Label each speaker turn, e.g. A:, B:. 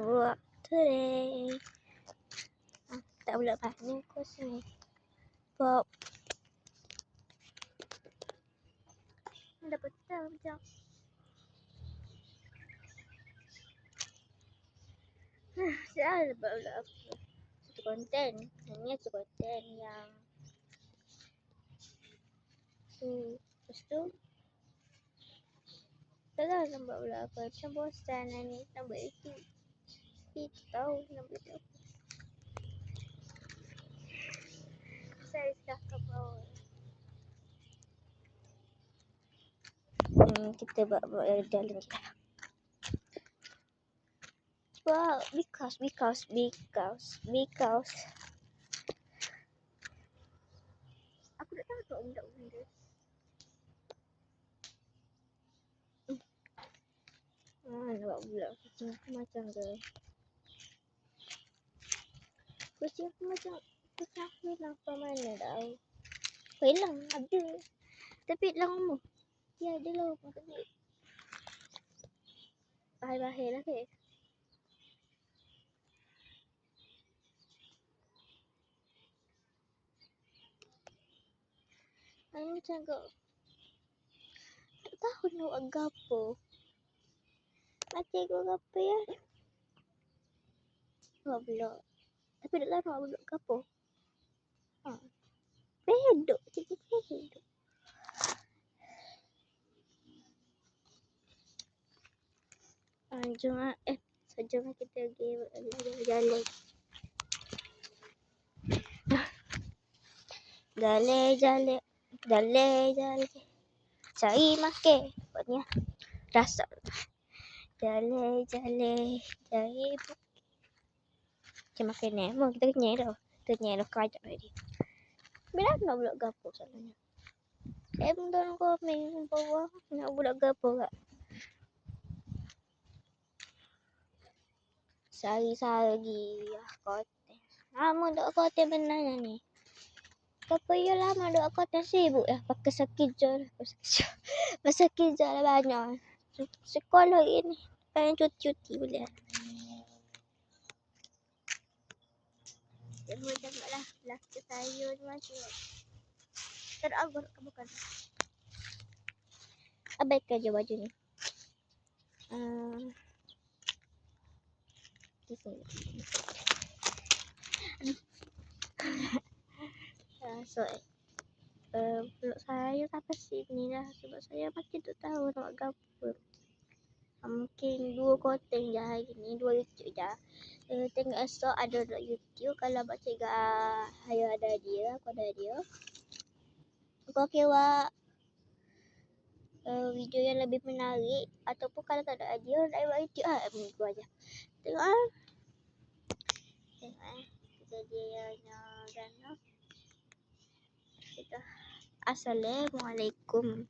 A: work today. Tak panik kos ni. Pop. Dah petang macam. Saya pula apa. Satu konten. Ini satu konten yang tu. Lepas tu. Tak tahu buat pula apa. Macam bosan lah ni. Nak buat itu. Itu tahu nak apa. Saya dah ke bawah. Hmm, kita buat buat dalam ni. Wow, because, because, because, because. Aku tak tahu tak budak benda. Ah, nak buat pula aku macam tu. Kucing aku macam aku hilang ke mana. Kau hilang ada. Tapi hilang umur. Ya, ada lah umur tapi. Bahir-bahir lah ke. Ini macam kau. Tak tahu nak buat gapo. Mati aku gapo ya. Buat pula. Tapi tak tahu nak buat gapo. Ha. Pedok. Cik pedok. Ah, jom ah. Eh, so jom lah kita pergi jalan. Jale, jale, jale, jale. Cari makan. Pokoknya rasa. Jale, jale, cari makan. Macam makan ni. Mau kita kenyai dah. Kita kenyai dah kerajak tadi. Bila nak buat gapo salahnya? Eh, bentar komen bawah. Nak buat gapo kak? Sari-sari lah konten. Lama duk konten benarnya ni. Apa ya lama duk konten sibuk ya. Pakai sakit je. Pakai sakit je lah banyak. Sekolah ini. Pengen cuti-cuti boleh. Jangan macam lah. Saya ni macam agar ke bukan. Abaikan je baju ni. Uh, uh, so, uh, peluk saya sampai sini lah sebab saya makin tak tahu nak gapa. Uh, mungkin dua konten je hari ni, dua YouTube je. Uh, tengok esok ada dekat YouTube kalau Abang Cikgu uh, saya ada dia, aku ada dia. Aku okey wak uh, video yang lebih menarik ataupun kalau tak ada dia nak buat YouTube ah, minggu aja. Tengok ah. Tengok eh. Kita dia yang Kita Assalamualaikum.